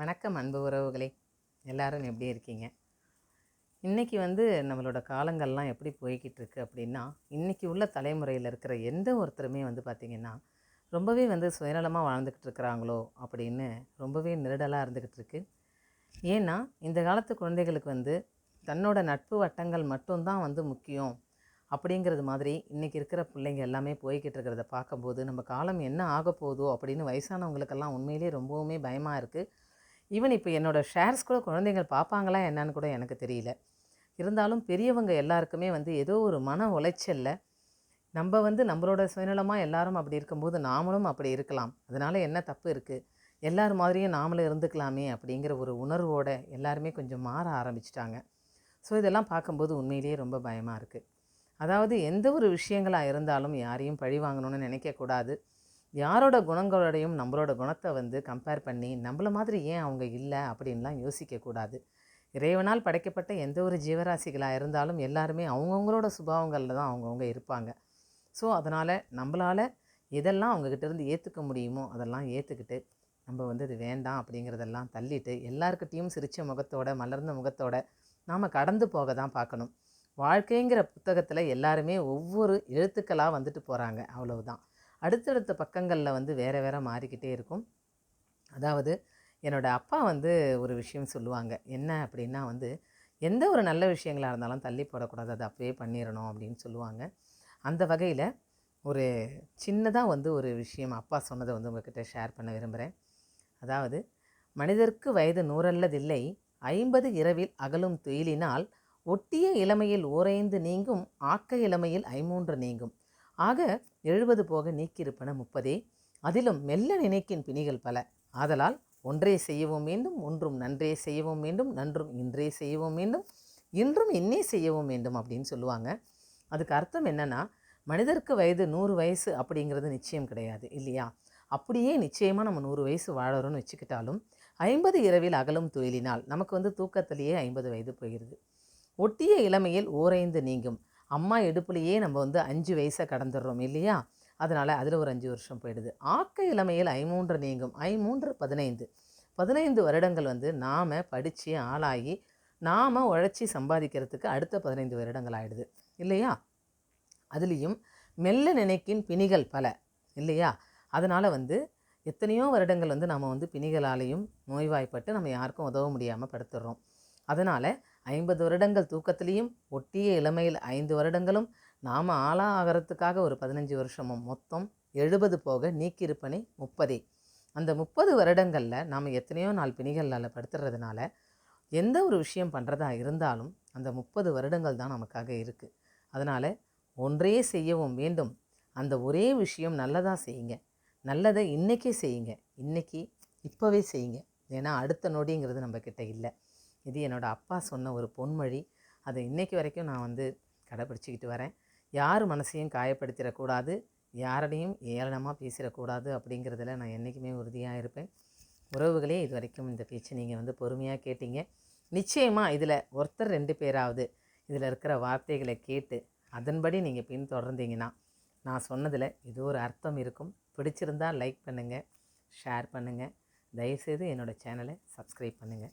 வணக்கம் அன்பு உறவுகளே. எல்லாரும் எப்படி இருக்கீங்க? இன்றைக்கி வந்து நம்மளோட காலங்கள்லாம் எப்படி போய்கிட்டு இருக்கு அப்படின்னா இன்றைக்கி உள்ள தலைமுறையில் இருக்கிற எந்த ஒருத்தருமே வந்து பார்த்திங்கன்னா ரொம்பவே வந்து சுயநலமாக வாழ்ந்துக்கிட்டு இருக்கிறாங்களோ அப்படின்னு ரொம்பவே நெருடலாக இருந்துக்கிட்டு இருக்கு ஏன்னா இந்த காலத்து குழந்தைகளுக்கு வந்து தன்னோட நட்பு வட்டங்கள் மட்டும்தான் வந்து முக்கியம் அப்படிங்கிறது மாதிரி இன்றைக்கி இருக்கிற பிள்ளைங்க எல்லாமே போய்கிட்டு இருக்கிறத பார்க்கும்போது நம்ம காலம் என்ன ஆக போதோ அப்படின்னு வயசானவங்களுக்கெல்லாம் உண்மையிலேயே ரொம்பவுமே பயமாக இருக்குது ஈவன் இப்போ என்னோடய ஷேர்ஸ் கூட குழந்தைங்கள் பார்ப்பாங்களா என்னன்னு கூட எனக்கு தெரியல. இருந்தாலும் பெரியவங்க எல்லாருக்குமே வந்து ஏதோ ஒரு மன உளைச்சலில். நம்ம வந்து நம்மளோட சுயநலமாக எல்லாரும் அப்படி இருக்கும்போது நாமளும் அப்படி இருக்கலாம். அதனால் என்ன தப்பு இருக்குது எல்லார் மாதிரியும் நாமளும் இருந்துக்கலாமே அப்படிங்கிற ஒரு உணர்வோடு எல்லாருமே கொஞ்சம் மாற ஆரம்பிச்சிட்டாங்க. ஸோ இதெல்லாம் பார்க்கும்போது உண்மையிலேயே ரொம்ப பயமாக இருக்குது அதாவது எந்த ஒரு விஷயங்களாக இருந்தாலும் யாரையும் பழி வாங்கணும்னு நினைக்கக்கூடாது. யாரோட குணங்களோடையும் நம்மளோட குணத்தை வந்து கம்பேர் பண்ணி நம்மள மாதிரி ஏன் அவங்க இல்லை அப்படின்லாம் யோசிக்கக்கூடாது இறைவனால் படைக்கப்பட்ட எந்த ஒரு ஜீவராசிகளாக இருந்தாலும் எல்லாருமே அவங்கவுங்களோட சுபாவங்களில் தான் அவங்கவுங்க இருப்பாங்க. ஸோ அதனால் நம்மளால் எதெல்லாம் அவங்கக்கிட்டேருந்து ஏற்றுக்க முடியுமோ அதெல்லாம் ஏற்றுக்கிட்டு நம்ம வந்து இது வேண்டாம் அப்படிங்கிறதெல்லாம் தள்ளிட்டு எல்லாருக்கிட்டேயும் சிரித்த முகத்தோட மலர்ந்த முகத்தோட நாம் கடந்து போக தான் பார்க்கணும். வாழ்க்கைங்கிற புத்தகத்தில் எல்லாருமே ஒவ்வொரு எழுத்துக்களாக வந்துட்டு போகிறாங்க அவ்வளவுதான். அடுத்தடுத்த பக்கங்களில் வந்து வேறு வேறு மாறிக்கிட்டே இருக்கும். அதாவது என்னோடய அப்பா வந்து ஒரு விஷயம் சொல்லுவாங்க. என்ன அப்படின்னா வந்து எந்த ஒரு நல்ல விஷயங்களாக இருந்தாலும் தள்ளி போடக்கூடாது. அதை அப்பவே பண்ணிடணும் அப்படின்னு சொல்லுவாங்க. அந்த வகையில் ஒரு சின்னதாக வந்து ஒரு விஷயம் அப்பா சொன்னதை வந்து உங்ககிட்ட ஷேர் பண்ண விரும்புகிறேன் அதாவது மனிதர்க்கு வயது நூறல்லதில்லை ஐம்பது இரவில் அகலும் துயிலினால் ஒட்டிய இளமையில் ஓரைந்து நீங்கும் ஆக்க இளமையில் ஐமூன்று நீங்கும். ஆக எழுபது போக நீக்கியிருப்பன முப்பதே. அதிலும் மெல்ல நினைக்கின் பிணிகள் பல. ஆதலால் ஒன்றே செய்யவும் வேண்டும் ஒன்றும் நன்றே செய்யவும் வேண்டும் நன்றும் இன்றே செய்யவும் வேண்டும் இன்றும் இன்னே செய்யவும் வேண்டும் அப்படின்னு சொல்லுவாங்க. அதுக்கு அர்த்தம் என்னென்னா மனிதருக்கு வயது நூறு வயசு அப்படிங்கிறது நிச்சயம் கிடையாது இல்லையா? அப்படியே நிச்சயமாக நம்ம நூறு வயசு வாழறோம்னு வச்சுக்கிட்டாலும் ஐம்பது இரவில் அகலும் துயிலினால் நமக்கு வந்து தூக்கத்திலேயே ஐம்பது வயது போயிடுது ஒட்டிய இளமையில் ஓரைந்து நீங்கும். அம்மா எடுப்புலையே நம்ம வந்து அஞ்சு வயசை கடந்துடுறோம் இல்லையா? அதனால் அதில் ஒரு அஞ்சு வருஷம் போயிடுது. ஆக்க இளமையில் ஐமூன்று நீங்கும். ஐமூன்று பதினைந்து. பதினைந்து வருடங்கள் வந்து நாம் படித்து ஆளாகி நாம் உழைச்சி சம்பாதிக்கிறதுக்கு அடுத்த பதினைந்து வருடங்கள் ஆகிடுது இல்லையா? அதுலேயும் மெல்ல நினைக்கின் பிணிகள் பல. இல்லையா? அதனால் வந்து எத்தனையோ வருடங்கள் வந்து நம்ம வந்து பிணிகளாலேயும் நோய்வாய்ப்பட்டு நம்ம யாருக்கும் உதவ முடியாமல் படுத்துடுறோம். அதனால் ஐம்பது வருடங்கள் தூக்கத்திலையும் ஒட்டிய இளமையில் ஐந்து வருடங்களும் நாம் ஆளா ஆகிறதுக்காக ஒரு பதினஞ்சு வருஷமும். மொத்தம் எழுபது போக நீக்கியிருப்பனே முப்பதே. அந்த முப்பது வருடங்களில் நாம் எத்தனையோ நாள் பிணிகளால் படுத்துறதுனால எந்த ஒரு விஷயம் பண்ணுறதா இருந்தாலும் அந்த முப்பது வருடங்கள் தான் நமக்காக இருக்குது அதனால் ஒன்றே செய்யவும் வேண்டும். அந்த ஒரே விஷயம் நல்லதாக செய்யுங்க. நல்லதை இன்றைக்கே செய்யுங்க. இன்றைக்கி இப்போவே செய்யுங்க. ஏன்னா அடுத்த நொடிங்கிறது நம்மக்கிட்ட இல்லை. இது என்னோடய அப்பா சொன்ன ஒரு பொன்மொழி. அதை இன்றைக்கி வரைக்கும் நான் வந்து கடைப்பிடிச்சிக்கிட்டு வரேன். யார் மனசையும் காயப்படுத்திடக்கூடாது. யாரையும் ஏளனமாக பேசிடக்கூடாது அப்படிங்கிறதுல நான் என்றைக்குமே உறுதியாக இருப்பேன். உறவுகளே இது வரைக்கும் இந்த பேச்சு நீங்கள் வந்து பொறுமையாக கேட்டீங்க. நிச்சயமாக இதில் ஒருத்தர் ரெண்டு பேராவது இதில் இருக்கிற வார்த்தைகளை கேட்டு அதன்படி நீங்கள் பின்தொடர்ந்தீங்கன்னா நான் சொன்னதில் இது ஒரு அர்த்தம் இருக்கும். பிடிச்சிருந்தால் லைக் பண்ணுங்கள் ஷேர் பண்ணுங்கள் தயவுசெய்து என்னோடய சேனலை சப்ஸ்கிரைப் பண்ணுங்கள்